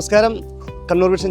നമസ്കാരം. Kannur vision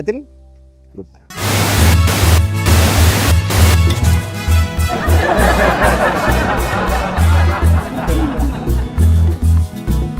channel good